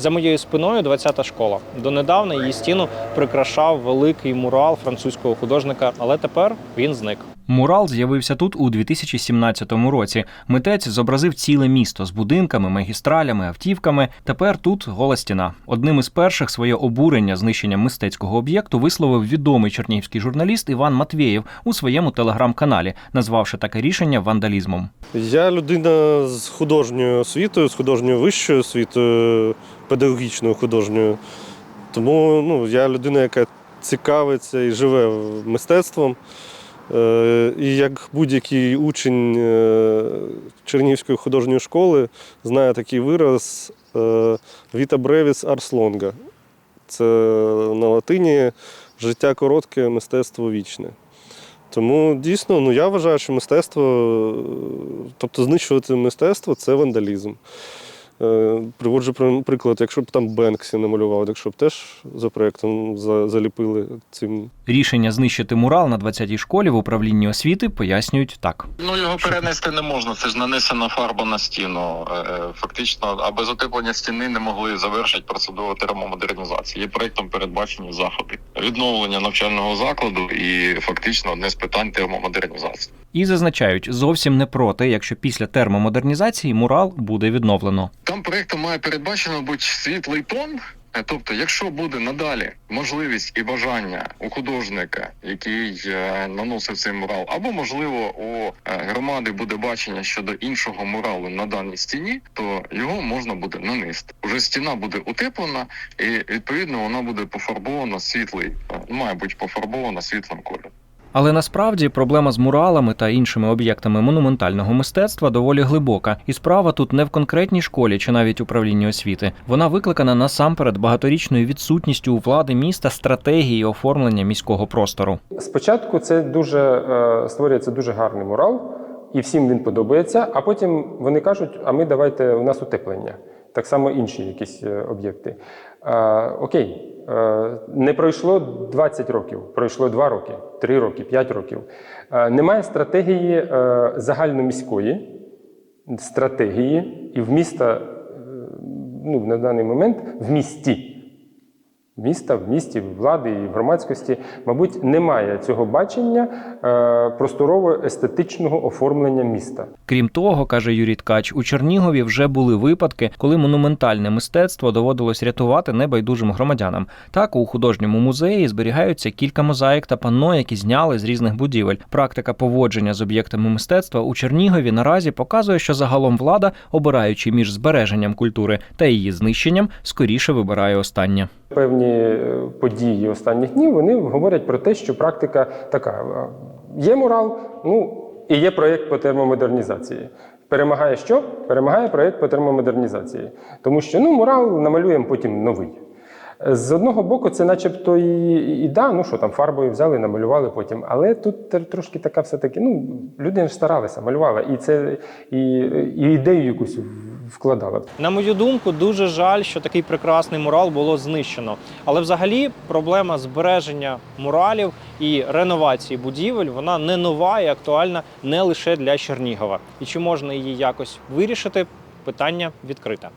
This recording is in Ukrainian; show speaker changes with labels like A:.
A: За моєю спиною 20-та школа. Донедавна її стіну прикрашав великий мурал французького художника, але тепер він зник. Мурал з'явився тут у 2017 році. Митець зобразив ціле місто з будинками, магістралями, автівками. Тепер тут гола стіна. Одним із перших своє обурення знищенням мистецького об'єкту висловив відомий чернігівський журналіст Іван Матвєєв у своєму телеграм-каналі, назвавши таке рішення вандалізмом.
B: Я людина з художньою освітою, з художньою вищою освітою, педагогічною художньою. Тому ну, я людина, яка цікавиться і живе мистецтвом. Е, І як будь-який учень е, Чернігівської художньої школи знає такий вираз brevis ars longa. Це на латині життя коротке, мистецтво вічне. Тому дійсно, ну я вважаю, що мистецтво, е, тобто знищувати мистецтво це вандалізм. Е, Приводжу при- приклад, якщо б там Бенксі намалював, якщо б теж за проєктом за- заліпили цим
A: Рішення знищити мурал на 20-й школі в управлінні освіти пояснюють так.
C: Ну його перенести не можна. Це ж нанесена фарба на стіну. Е, е, Фактично, а без утеплення стіни не могли завершити процедуру термомодернізації. Є проектом передбачені заходи відновлення навчального закладу і фактично одне з питань термомодернізації.
A: І зазначають, зовсім не проти, якщо після термомодернізації мурал буде відновлено.
C: Там проектом має передбачено бути світлий тон. Е, Тобто, якщо буде надалі можливість і бажання у художника, який е, наносив цей мурал, або можливо у е, громади буде бачення щодо іншого муралу на даній стіні, то його можна буде нанести. Уже стіна буде утеплена, і відповідно вона буде пофарбована світлий, має бути пофарбована світлим кольором.
A: Але насправді проблема з муралами та іншими об'єктами монументального мистецтва доволі глибока, і справа тут не в конкретній школі чи навіть управлінні освіти. Вона викликана насамперед багаторічною відсутністю у влади міста стратегії оформлення міського простору.
D: Спочатку це дуже е, створюється дуже гарний мурал, і всім він подобається. А потім вони кажуть: а ми давайте у нас утеплення. Так само інші якісь е, об'єкти. Е, окей, е, не пройшло 20 років, пройшло 2 роки, 3 роки, 5 років. Немає стратегії загальноміської стратегії, і в міста ну, на даний момент в місті міста, в місті, влади і громадськості, мабуть, немає цього бачення е, просторово-естетичного оформлення міста.
A: Крім того, каже Юрій Ткач, у Чернігові вже були випадки, коли монументальне мистецтво доводилось рятувати небайдужим громадянам. Так, у художньому музеї зберігаються кілька мозаїк та панно, які зняли з різних будівель. Практика поводження з об'єктами мистецтва у Чернігові наразі показує, що загалом влада, обираючи між збереженням культури та її знищенням, скоріше вибирає останнє.
D: Певні е, події останніх днів вони говорять про те, що практика така: е, є мурал, ну і є проєкт по термомодернізації. Перемагає що? Перемагає проєкт по термомодернізації. Тому що ну, мурал намалюємо потім новий. З одного боку, це начебто і, і да, ну що там фарбою взяли, намалювали потім. Але тут трошки така все-таки, ну, люди ж старалися, малювала, і це і, і ідею якусь вкладала.
A: На мою думку, дуже жаль, що такий прекрасний мурал було знищено. Але взагалі проблема збереження муралів і реновації будівель вона не нова і актуальна не лише для Чернігова. І чи можна її якось вирішити? Питання відкрите.